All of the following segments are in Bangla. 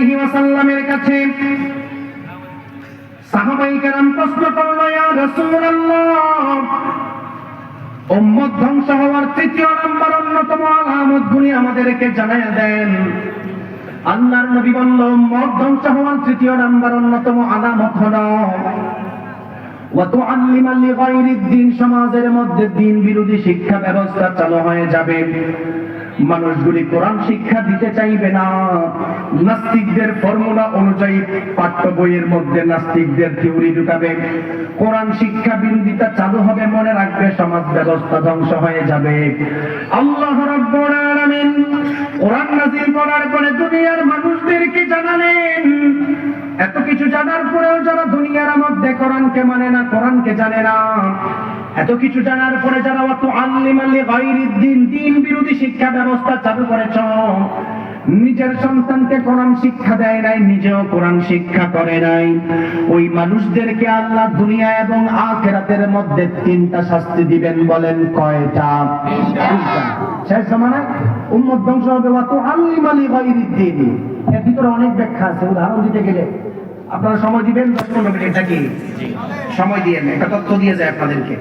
আলাইহি ওয়াসাল্লামের কাছে সাহাবাই কেরাম প্রশ্ন ইয়া রাসূলুল্লাহ, উম্মত ধ্বংস হওয়ার তৃতীয় নাম্বার অন্যতম আলামত গুলি আমাদেরকে দেন। আল্লাহর নবী বলল, উম্মত ধ্বংস হওয়ার তৃতীয় অন্যতম আলামত হলো সমাজের মধ্যে দিন বিরোধী শিক্ষা ব্যবস্থা চালু হয়ে যাবে। মানুষগুলি কোরআন শিক্ষা দিতে চাইবে না। নাস্তিকদের ফর্মুলা অনুযায়ী পাঠ্য বইয়ের মধ্যে নাস্তিকদের থিওরি ঢুকাবে। কোরআন শিক্ষা বিরোধিতা চালু হবে মনে রাখবে, সমাজ ব্যবস্থা ধ্বংস হয়ে যাবে। আল্লাহ রাব্বুল আলামিন কোরআন নাজিল করার পরে দুনিয়ার মানুষদেরকে জানালেন। এত কিছু জানার পরেও যারা দুনিয়ার মধ্যে কোরআনকে মানে না, কোরআনকে জানে না, এত কিছু জানার পরে যারা অত আল্লিমাল্লি বাইরের দিন দিন বিরোধী শিক্ষা ব্যবস্থা চালু করেছ নিজের সন্তানকে কোরআন শিক্ষা দেয় নাই নিজেও কোরআন শিক্ষা করে নাই। ওই মানুষদেরকে আল্লাহ দুনিয়া এবং আখেরাতের মধ্যে তিনটা শাস্তি দিবেন বলেন কয়টা? শেষ জমানায় উম্মত ধ্বংস হবে দিন এর ভিতরে অনেক ব্যাখ্যা আছে উদাহরণ দিতে গেলে। আপনারা সময় দিবেন দশ পনেরো মিনিট নাকি সময় দিয়ে একটা তথ্য দিয়ে যায় আপনাদেরকে।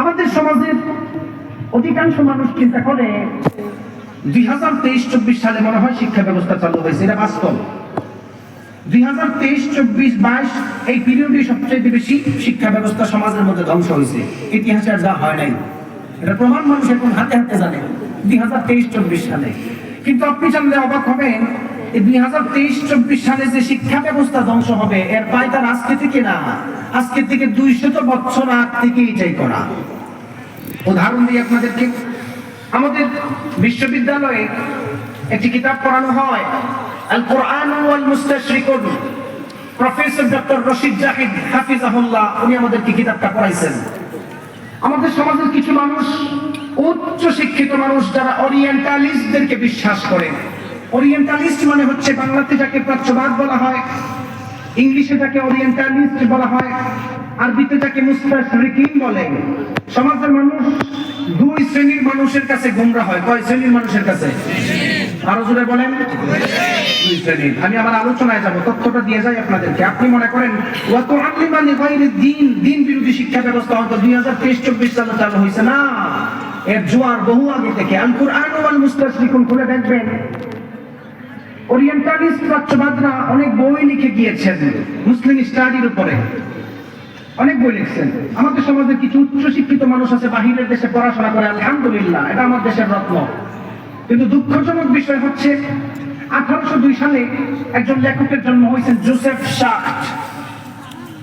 আমাদের সমাজের অধিকাংশ মানুষ চিন্তা করে দুই সালে মনে হয় শিক্ষা ব্যবস্থা চালু হয়েছে, এটা বাস্তব। দুই হাজার তেইশ, চব্বিশ, বাইশ, এই পিরিয়ডে সবচেয়ে বেশি শিক্ষা ব্যবস্থা সমাজের মধ্যে ধ্বংস হয়েছে। ইতিহাসে আর যা হয় নাই। এটা প্রমাণ মানুষ এখন হাতে হাতে জানে, দুই হাজার তেইশ, চব্বিশ সালে। কিন্তু আপনি জানলে অবাক হবেন দুই হাজার তেইশ, চব্বিশ সালে যে শিক্ষা ব্যবস্থা ধ্বংস হবে, এর পায় তার আজকে থেকে না। আজকে থেকে দুইশত বছর আগ থেকে এটাই করা। উদাহরণ দিই আপনাদেরকে আমাদের বিশ্ববিদ্যালয়ে একটি কিতাব পড়ানো হয় আল কোরআন মুস্তাশরিকুন। প্রফেসর ডক্টর রশিদ জাহিদ হাফিজ হাফিজাহুল্লাহ, উনি আমাদেরকে কিতাবটা পড়াইছেন। আমাদের সমাজের কিছু মানুষ, উচ্চ শিক্ষিত মানুষ যারা ওরিয়েন্টালিস্টদেরকে বিশ্বাস করে। ওরিয়েন্টালিস্ট মানে হচ্ছে বাংলাতে যাকে প্রাচ্যবাদ বলা হয়, ইংলিশে যাকে ওরিয়েন্টালিস্ট বলা হয় আরবিতে যাকে মুস্তাশরিকিন বলে, সমাজের মানুষ দুই শ্রেণির মানুষের কাছে গুমরা হয়। কয় শ্রেণির মানুষের কাছে? আরও জোরে বলেন। দুই শ্রেণির আমি আমার আলোচনায় যাব, তথ্যটা দিয়ে যাই আপনাদেরকে। আপনি মনে করেন দিন দিন বিরোধী শিক্ষা ব্যবস্থা হয়তো দুই হাজার তেইশ, চব্বিশ সালে চালু হয়েছে না। এর জোয়ার বহু আগে থেকে। আল কুরআন মুস্তাশরিকুন খুলে দেখবেন। প্রাচ্যবাদরা অনেক বই লিখে গিয়েছেন মুসলিম স্টাডির উপরে। অনেক বই লিখছেন। আমাদের সমাজে কিছু উচ্চ শিক্ষিত মানুষ আছে, বাহিরের দেশে পড়াশোনা করে, আলহামদুলিল্লাহ, এটা আমার দেশের রত্ন। কিন্তু দুঃখজনক বিষয় হচ্ছে, আঠারোশো দুই সালে একজন লেখকের জন্ম হয়েছেন জোসেফ শাক্ট।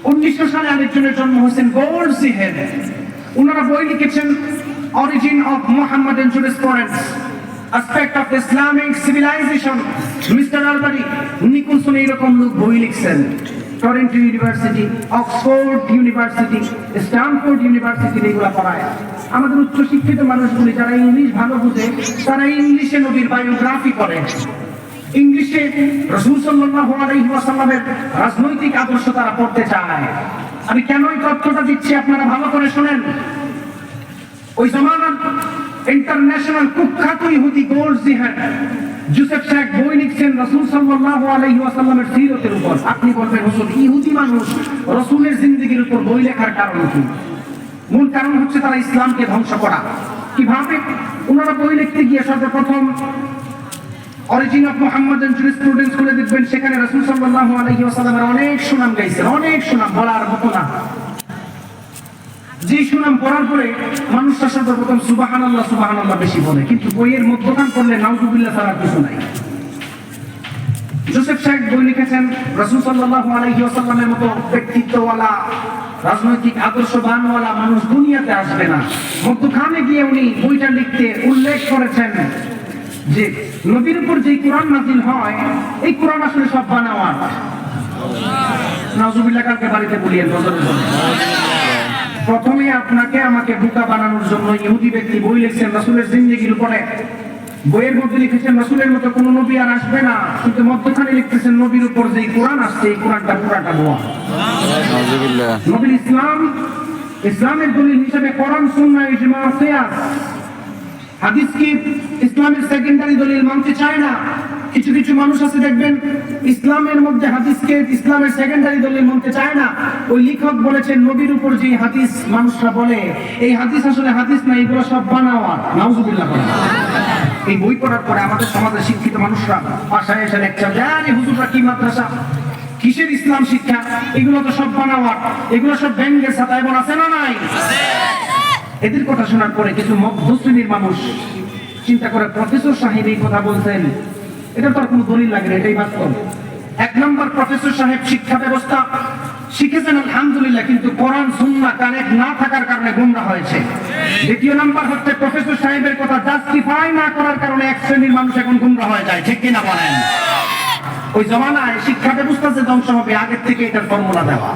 উনিশশো সালে আরেকজনের জন্ম হয়েছেন গোল্ড সিহেন ওনারা বই লিখেছেন origin of Mohammad jurisprudence aspect of Islamic civilisation mister Arberry, Nicholson এইরকম লোক বই লিখছেন। Toronto university Oxford university Stanford university এগুলো পড়ায়। আমাদের উচ্চ শিক্ষিত মানুষগুলি যারা ইংলিশ ভালো বুঝে, তারা ইংলিশে নবীর বায়োগ্রাফি করে ইংলিশে রসুল সাল্লাল্লাহু আলাইহি রাজনৈতিক আদর্শ তারা পড়তে চায়। আমি কেন এই তথ্যটা দিচ্ছি আপনারা ভালো করে শোনেন? ওই জমানার ইন্টারন্যাশনাল কুখ্যাত ইহুদি গোল্ড জিহাদ শেখ বই লিখছেন রসুল সিরতের উপর। আপনি বলবেন ইহুদি মানুষ রসুলের জিন্দেগির উপর বই লেখার কারণ কি? মূল কারণ হচ্ছে তারা ইসলামকে ধ্বংস করা। কীভাবে? ওনারা বই লিখতে গিয়ে সর্বপ্রথম অরিজিন অফ মোহাম্মদ স্টুডেন্টস করে দেখবেন, সেখানে রাসূল সাল্লাল্লাহু আলাইহি ওয়াসাল্লামের অনেক সুনাম গাইছেন, অনেক সুনাম বলার মতো না। যে সুনাম পড়ার পরে মানুষটা সর্বপ্রথম সুবহানাল্লাহ সুবহানাল্লাহ বেশি বলে। কিন্তু বইয়ের মধ্যখান করলে নাউজুবিল্লাহ ছাড়া কিছু নাই। জোসেফ সাহেব বই লিখেছেন, রাসূল সাল্লাল্লাহু আলাইহি ওয়াসাল্লামের মতো ব্যক্তিত্বওয়ালা, রাজনৈতিক আদর্শবানওয়ালা মানুষ দুনিয়াতে আসবে না। মধ্যখানে গিয়ে উনি বইটা লিখতে উল্লেখ করেছেন যে, নবীর উপর যে কোরআন নাজিল হয়, এই কোরআন আসলে সব বানাওয়াট। নাজুবিল্লাহ কালকে বাড়িতে বলিয়ে জন্য প্রথমে আপনাকে আমাকে বোকা বানানোর জন্য ইহুদি ব্যক্তি বই লিখছেন রাসূলের জিন্দেগির উপরে। বইয়ের মধ্যে লিখেছেন রাসূলের মতো কোনো নবী আর আসবে না। কিন্তু মধ্যখানে লিখতেছেন নবীর উপর যে কোরআন আসছে এই কোরআনটা পুরাটা বোয়া নবীর ইসলাম ইসলামের দলিল হিসেবে কোরআন সুন্নাহ ইজমা কিয়াস। হাদিস কি ইসলামের সেকেন্ডারি দলিল মানতে চায় না? কিছু কিছু মানুষ আছে, দেখবেন, ইসলামের মধ্যে হাদিসকে ইসলামের সেকেন্ডারি দলের মধ্যে চায় না। ওই লেখক বলেছেন, নবীর উপর যে হাদিস মানুষরা বলে, এই হাদিস আসলে হাদিস না, এগুলো সব বানাওয়া। নাউজুবিল্লাহ বলে এই বই পড়ার পরে আমাদের সমাজের শিক্ষিত মানুষরা বাসায় এসে লেকচার দেয় হুজুররা কি মাদ্রাসা? কিসের ইসলাম শিক্ষা? এগুলো তো সব বানাওয়া। এগুলো সব ব্যাংকের সাথে এমন আছে না নাই? এদের কথা শোনার পরে কিছু মধ্য শ্রেণির মানুষ চিন্তা করে, প্রফেসর সাহেব এই কথা বলছেন এটা তো আর কোনো দলিল লাগে না, এটাই বাস্তব। এক নম্বর প্রফেসর সাহেব শিক্ষা ব্যবস্থা শিখেছেন, আলহামদুলিল্লাহ, কিন্তু কোরআন, সুন্নাহ কানেক্ট না থাকার কারণে গুমরা হয়েছে। দ্বিতীয় হচ্ছে প্রফেসর সাহেবের কথা জাস্টিফাই না করার কারণে এক শ্রেণির মানুষ এখন গুমরা হয়ে যায়, ঠিক কিনা বলেন? ওই জমানায় শিক্ষা ব্যবস্থা যে ধ্বংস হবে, আগের থেকে এটার ফর্মুলা দেওয়া।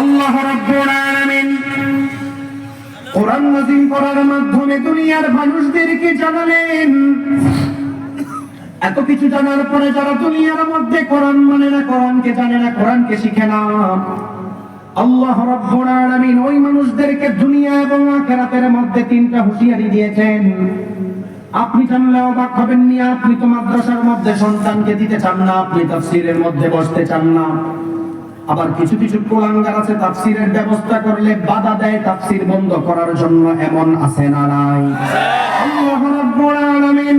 আল্লাহ রাব্বুল আলামিন কোরআন নাযিল করার মাধ্যমে দুনিয়ার মানুষদেরকে জানালেন কিছু জানার পরে যারা দুনিয়ার মধ্যে কোরআন মানে না, কোরআনকে জানে না, কোরআনকে শিখে না। আল্লাহ ওই মানুষদেরকে দুনিয়া এবং মধ্যে তিনটা হুঁশিয়ারি দিয়েছেন। আপনি জানলে অবাক হবেন নি, আপনি তো মাদ্রাসার মধ্যে সন্তানকে দিতে চান না, আপনি মধ্যে বসতে চান না। আবার কিছু কিছু কোরআনগার আছে, তাফসীরের ব্যবস্থা করলে বাধা দেয়, তাফসীর বন্ধ করার জন্য এমন আছে না নাই? আল্লাহ আলামিন